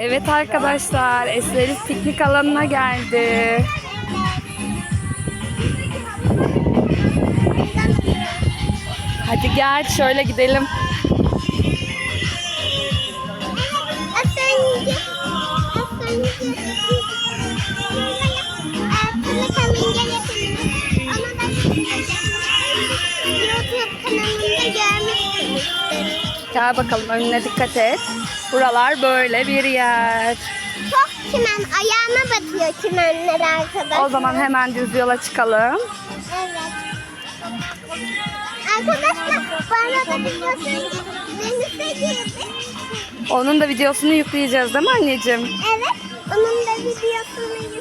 Evet arkadaşlar, Esrarız piknik alanına geldi. Hadi gel şöyle gidelim. Görmüşsünüzdür. Gel bakalım önüne dikkat et. Buralar böyle bir yer. Çok çimen, ayağıma batıyor çimenler arkadaşlar. O zaman hemen düz yola çıkalım. Evet. Arkadaşlar bu arada biliyorsunuz denize girdik. Onun da videosunu yükleyeceğiz değil mi anneciğim? Evet. Onun da videosunu yükleyeceğiz.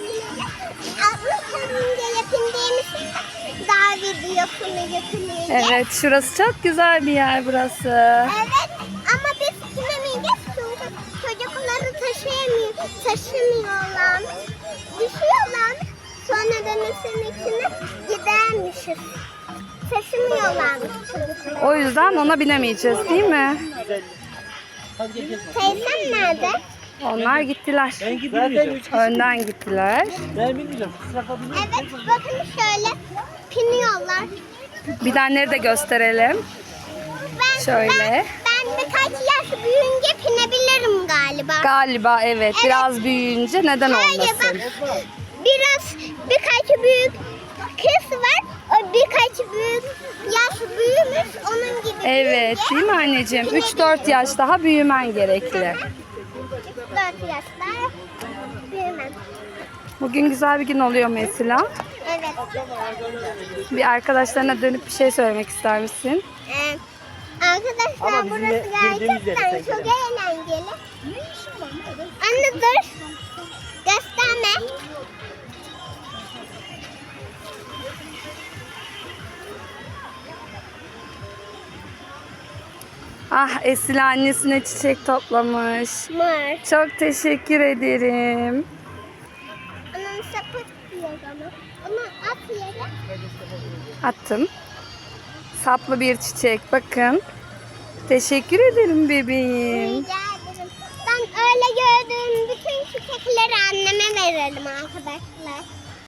Videosunu yükleyeceğiz. Evet, şurası çok güzel bir yer burası. Evet. Ama biz sinemeyeceğiz çünkü çocukları taşıyamıyor, taşımıyorlar. Düşüyorlar. Sonra denizin içine gidermişiz. Taşımıyorlarmış çocukları. O yüzden ona binemeyeceğiz değil mi? Teyzem nerede? Onlar gittiler. Ben gidemeyeceğim. Önden gittiler. Ben bilmeyeceğim. Evet bakın şöyle piniyorlar. Bilenleri de gösterelim. Ben, Şöyle. Ben, ben birkaç yaş büyüyünce pinebilirim galiba. Galiba evet, biraz büyüyünce neden bak olmasın? biraz birkaç büyük kız var. O birkaç büyük yaş büyümüş onun gibi. Evet, değil mi anneciğim? 3-4 yaş daha büyümen gerekli. 4 yaşta büyümem. Bugün güzel bir gün oluyor mesela. Bir arkadaşlarına dönüp bir şey söylemek ister misin? Arkadaşlar Ama burası gerçekten çok eğlenceli. Anne dur. Gösterme. Ah Esila annesine çiçek toplamış. Mor. Çok teşekkür ederim. Onun sapı diyor ama. Yere. Attım. Saplı bir çiçek. Bakın. Teşekkür ederim bebeğim. Rica ederim. Ben öyle gördüğüm bütün çiçekleri anneme verelim arkadaşlar.